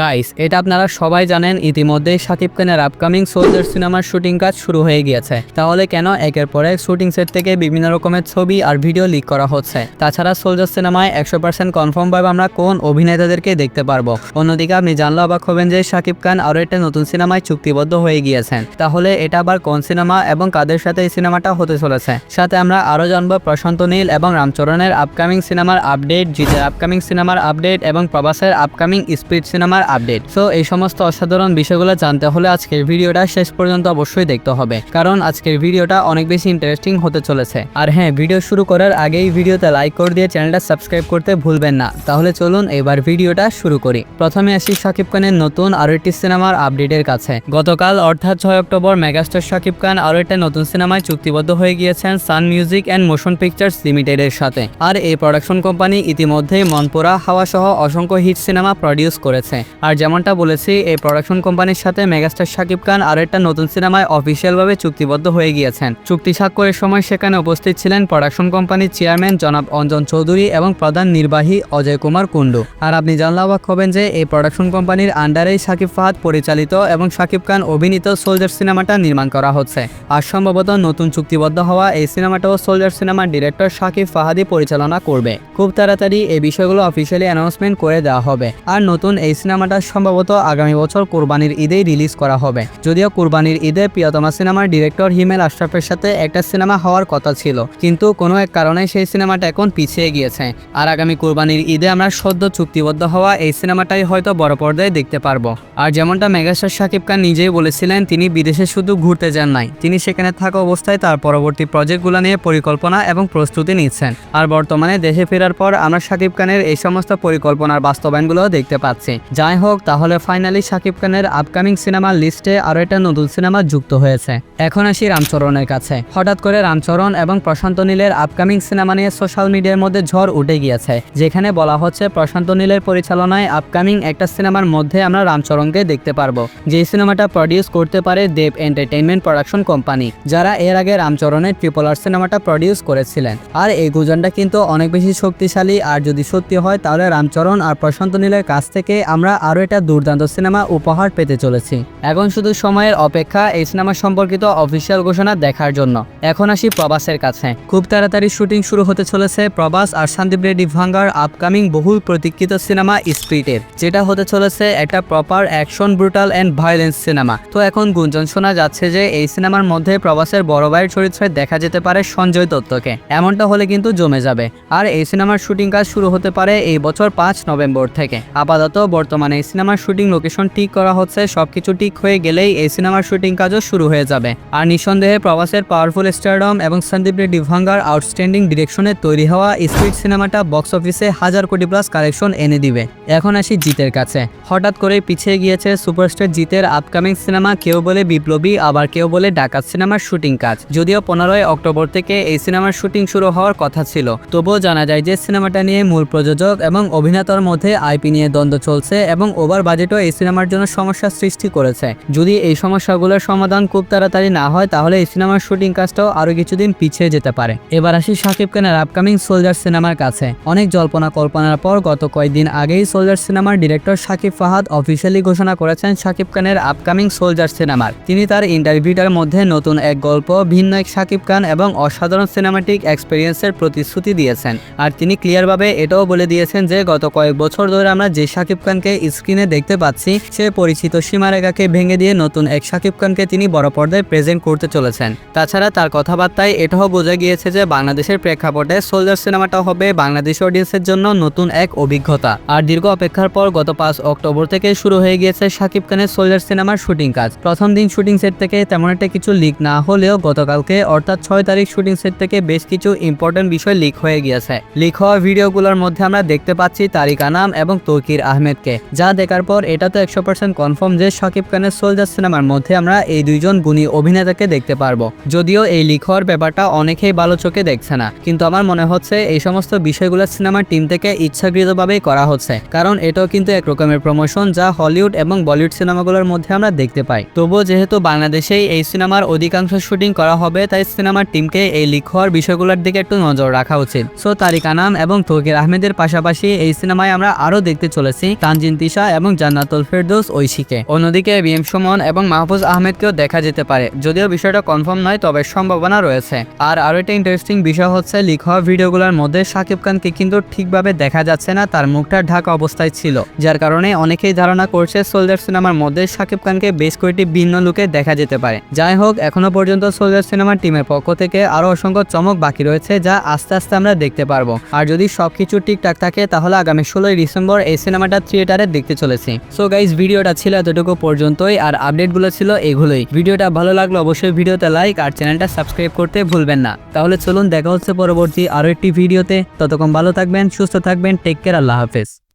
Guys এটা আপনারা সবাই জানেন, ইতিমধ্যেই শাকিব খানের আপকামিং সোলজার সিনেমার শুটিং কাজ শুরু হয়ে গিয়েছে। তাহলে কেন একের পর এক শুটিং সেট থেকে বিভিন্ন রকমের ছবি আর ভিডিও লিক করা হচ্ছে? তাছাড়া সোলজার সিনেমায় একশো পার্সেন্ট কনফার্ম ভাবে আমরা কোন অভিনেতাদেরকে দেখতে পারব? অন্যদিকে আপনি জানলে অবাক হবেন যে শাকিব খান আরও একটা নতুন সিনেমায় চুক্তিবদ্ধ হয়ে গিয়েছেন। তাহলে এটা আবার কোন সিনেমা এবং কাদের সাথে এই সিনেমাটা হতে চলেছে? সাথে আমরা আরও জানব প্রশান্ত নীল এবং রামচরণের আপকামিং সিনেমার আপডেট জিতের আপকামিং সিনেমার আপডেট এবং প্রবাসের আপকামিং স্পিড সিনেমার আপডেট সো এই সমস্ত অসাধারণ বিষয়গুলো জানতে হলে আজকের ভিডিওটা শেষ পর্যন্ত অবশ্যই দেখতে হবে। কারণ আজকের ভিডিওটা অনেক বেশি ইন্টারেস্টিং হতে চলেছে। আর হ্যাঁ ভিডিও শুরু করার আগেই ভিডিওতে লাইক করে দিয়ে চ্যানেলটা সাবস্ক্রাইব করতে ভুলবেন না। তাহলে চলুন এবার ভিডিওটা শুরু করি। প্রথমে আসি শাকিব খানের নতুন আরও একটি সিনেমার আপডেটের কাছে। গতকাল অর্থাৎ ছয় অক্টোবর মেগাস্টার শাকিব খান আরও একটা নতুন সিনেমায় চুক্তিবদ্ধ হয়ে গিয়েছেন Sun music and motion pictures লিমিটেডের সাথে। আর এই প্রোডাকশন কোম্পানি ইতিমধ্যেই মনপুরা হাওয়া সহ অসংখ্য হিট সিনেমা প্রডিউস করেছে। আর যেমনটা বলেছি, এই প্রোডাকশন কোম্পানির সাথে মেগাস্টার শাকিব খান আরও একটা নতুন সিনেমায় অফিসিয়ালভাবে চুক্তিবদ্ধ হয়ে গিয়েছেন। চুক্তি স্বাক্ষরের সময় সেখানে উপস্থিত ছিলেন প্রোডাকশন কোম্পানির চেয়ারম্যান জনাব অঞ্জন চৌধুরী এবং প্রধান নির্বাহী অজয় কুমার কুন্ডু আর আপনি জানলে অবাক হবেন যে, এই প্রোডাকশন কোম্পানির আন্ডারেই শাকিব ফাহাদ পরিচালিত এবং শাকিব খান অভিনীত সোলজার সিনেমাটা নির্মাণ করা হচ্ছে। আর সম্ভবত নতুন চুক্তিবদ্ধ হওয়া এই সিনেমাটাও সোলজার সিনেমার ডিরেক্টর শাকিব ফাহাদি পরিচালনা করবে। খুব তাড়াতাড়ি এই বিষয়গুলো অফিসিয়ালি অ্যানাউন্সমেন্ট করে দেওয়া হবে। আর নতুন এই সিনেমাটা সম্ভবত আগামী বছর কোরবানির ঈদেই রিলিজ করা হবে। যদিও কোরবানির ঈদে প্রিয়তমা সিনেমার ডিরেক্টর হিমেল আশরাফের সাথে একটা সিনেমা হওয়ার কথা ছিল, কিন্তু কোনো এক কারণে সেই সিনেমাটা এখন পিছিয়ে গিয়েছে। আর আগামী কোরবানির ঈদে আমরা সদ্য চুক্তিবদ্ধ হওয়া এই সিনেমাটাই হয়তো বড় পর্দায় দেখতে পারব। আর যেমনটা মেগাস্টার শাকিব খান নিজেই বলেছিলেন, তিনি বিদেশে শুধু ঘুরতে যান নাই, তিনি সেখানে থাকা অবস্থায় তার পরবর্তী প্রজেক্টগুলো নিয়ে পরিকল্পনা এবং প্রস্তুতি নিচ্ছেন। আর বর্তমানে দেশে ফেরার পর আমরা শাকিব খানের এই সমস্ত পরিকল্পনার বাস্তবায়নগুলো দেখতে পাচ্ছি যাই হোক তাহলে ফাইনালি শাকিব খানের আপকামিং সিনেমার লিস্টে আরও একটা নতুন সিনেমা যুক্ত হয়েছে। এখন আসি রামচরণের কাছে। হঠাৎ করে রামচরণ এবং প্রশান্ত নীলের আপকামিং সিনেমা নিয়ে সোশ্যাল মিডিয়ার মধ্যে ঝড় উঠে গিয়েছে, যেখানে বলা হচ্ছে প্রশান্ত নীলের পরিচালনায় আপকামিং একটা সিনেমার মধ্যে আমরা রামচরণকে দেখতে পারব। যে সিনেমাটা প্রডিউস করতে পারে দেব এন্টারটেইনমেন্ট প্রোডাকশন কোম্পানি যারা এর আগে রামচরণের ট্রিপল আর সিনেমাটা প্রডিউস করেছিলেন। আর এই গুজনটা কিন্তু অনেক বেশি শক্তিশালী, আর যদি সত্যি হয়, তাহলে রামচরণ আর প্রশান্ত নীলের কাছ থেকে আমরা আরও একটা দুর্দান্ত সিনেমা উপহার পেতে চলেছি। এখন শুধু সময়ের অপেক্ষা এই সিনেমা সম্পর্কিত অফিসিয়াল ঘোষণা দেখার জন্য। এখন আসি প্রবাসের কাছে। খুব তাড়াতাড়ি শুটিং শুরু হতে চলেছে প্রবাস আর সন্দীপ রেড্ডি ভাঙ্গার আপকামিং বহুল প্রতীক্ষিত সিনেমা স্পিরিটের, যেটা হতে চলেছে একটা proper action, brutal and violence cinema. তো এখন গুঞ্জন শোনা যাচ্ছে যে এই সিনেমার মধ্যে প্রবাসের বড় ভাইয়ের চরিত্রে দেখা যেতে পারে সঞ্জয় দত্তকে। এমনটা হলে কিন্তু জমে যাবে। আর এই সিনেমার শুটিং কাজ শুরু হতে পারে এই বছর পাঁচ নভেম্বর থেকে। আপাতত বর্তমানে এই সিনেমার শুটিং লোকেশন ঠিক করা হচ্ছে, সবকিছু ঠিক হয়ে গেলেই এই সিনেমার শুটিং কাজও শুরু হয়ে যাবে। আর নিঃসন্দেহে প্রবাসের পাওয়ারফুল স্টারডম এবং সন্দীপ রেড্ডি ভাঙ্গার আউটস্ট্যান্ডিং ডিরেকশনে তৈরি হওয়া স্পিড সিনেমাটা বক্স অফিসে হাজার কোটি প্লাস কালেকশন এনে দিবে। এখন আসি জিতের কাছে। হঠাৎ করে পিছিয়ে গিয়েছে সুপারস্টার জিতের আপকামিং সিনেমা কেউ বলে বিপ্লবী, আবার কেউ বলে ডাকাত সিনেমার শুটিং কাজ। যদিও পনেরোই অক্টোবর থেকে এই সিনেমার শুটিং শুরু হওয়ার কথা ছিল, তবুও জানা যায় যে সিনেমাটা নিয়ে মূল প্রযোজক এবং অভিনেতার মধ্যে আইপি নিয়ে দ্বন্দ্ব চলছে এবং ওভার বাজেটও এই সিনেমার জন্য সমস্যা সৃষ্টি করেছে। যদি এই সমস্যাগুলোর সমাধান খুব তাড়াতাড়ি না হয়, তাহলে এই সিনেমার শুটিং কাজটাও আরও কিছুদিন পিছিয়ে যেতে পারে। এবার আসি শাকিব খানের আপকামিং সোলজার সিনেমার কাছে। অনেক জল্পনা কল্পনার পর গত কয়েকদিন আগেই সোলজার সিনেমার ডিরেক্টর শাকিব ফাহাদ অফিসিয়ালি ঘোষণা করেছেন শাকিব খানের আপকামিং সোলজার সিনেমার। তিনি তার ইন্টারভিউটার মধ্যে নতুন এক গল্প, ভিন্ন এক শাকিব খান এবং অসাধারণ সিনেমাটিক এক্সপিরিয়েন্সের প্রতিশ্রুতি দিয়েছেন। আর তিনি ক্লিয়ারভাবে এটাও বলে দিয়েছেন যে, গত কয়েক বছর ধরে আমরা যে শাকিব খানকে স্ক্রিনে দেখতে পাচ্ছি সে পরিচিত সীমারেখাকে ভেঙে দিয়ে নতুন এক শাকিব খানকে তিনি বড় পর্দায় প্রেজেন্ট করতে চলেছেন। তাছাড়া তার কথাবার্তায় এটাও বোঝা গিয়েছে যে বাংলাদেশের প্রেক্ষাপটে সোলজার সিনেমাটা হবে বাংলাদেশ অডিয়েন্সের জন্য নতুন এক অভিজ্ঞতা। আর দীর্ঘ অপেক্ষার পর গত পাঁচ অক্টোবর থেকে শুরু হয়ে গিয়েছে শাকিব খানের সোলজার সিনেমার শুটিং কাজ। প্রথম দিন শুটিং সেট থেকে তেমন একটা কিছু লিক না হলেও গতকালকে অর্থাৎ ছয় তারিখ শুটিং সেট থেকে বেশ কিছু ইম্পর্টেন্ট বিষয় লিক হয়ে গিয়েছে। লিক হওয়া ভিডিওগুলোর মধ্যে আমরা দেখতে পাচ্ছি তারিক আনাম এবং তৌকির আহমেদকে। যা দেখার পর এটা তো একশো পার্সেন্ট কনফার্ম যে শাকিব খানের সোলজার সিনেমার মধ্যে আমরা এই দুইজন গুণী অভিনেতাকে দেখতে পারব। যদিও এই লিক হওয়ার ব্যাপারটা অনেকেই ভালো চোখে দেখছে না, কিন্তু আমার মনে হচ্ছে এই সমস্ত বিষয়গুলো সিনেমার টিম থেকে ইচ্ছাকৃতভাবেই করা হচ্ছে, কারণ এটাও কিন্তু এক রকমের প্রমোশন যা হলিউড এবং বলিউড সিনেমাগুলোর মধ্যে আমরা দেখতে পাই। তবুও যেহেতু বাংলাদেশেই এই সিনেমার অধিকাংশ শুটিং করা হবে, তাই সিনেমার টিমকে এই লিক হওয়ার বিষয়গুলোর দিকে একটু নজর রাখা উচিত। সো তারিক আনাম এবং তৌকির আহমেদের পাশাপাশি এই সিনেমায় আমরা আরও দেখতে চলেছি, তানজিন তিশা এবং জান্নাতুল ফেরদৌস ঐশীকে। অন্যদিকে বিএম সুমন এবং মাহফুজ আহমেদকেও দেখা যেতে পারে। যদিও বিষয়টা কনফার্ম নয়, তবে সম্ভাবনা রয়েছে। আর আরও একটা ইন্টারেস্টিং বিষয় হচ্ছে লিক হওয়া ভিডিওগুলোর মধ্যে শাকিব খানকে কিন্তু ঠিকভাবে দেখা যাচ্ছে না, তার মুখটা ঢাকা অবস্থায় ছিল। যার কারণে অনেকেই ধারণা করছে, সোলজার সিনেমার মধ্যে শাকিব খানকে বেশ কয়েকটি ভিন্ন লুকে দেখা যেতে পারে। যাই হোক, এখনও পর্যন্ত সোলজার সিনেমার টিমের পক্ষ থেকে আরও অসংখ্য চমক বাকি রয়েছে, যা আস্তে আস্তে আমরা দেখতে পারব। আর যদি সবকিছু ঠিকঠাক থাকে, তাহলে আগামী ষোলোই ডিসেম্বর এই সিনেমাটা থিয়েটারে দেখতে চলেছি। সো গাইজ ভিডিওটা ছিল এতটুকু পর্যন্তই, আর আপডেটগুলো ছিল এগুলোই। ভিডিওটা ভালো লাগল অবশ্যই ভিডিওতে লাইক আর চ্যানেলটা সাবস্ক্রাইব করতে ভুলবেন না। তাহলে চলুন দেখা হচ্ছে পরবর্তী আরও একটি ভিডিওতে। ততক্ষণ ভালো থাকবেন, সুস্থ থাকবেন টেক কেয়ার আল্লাহ হাফেজ।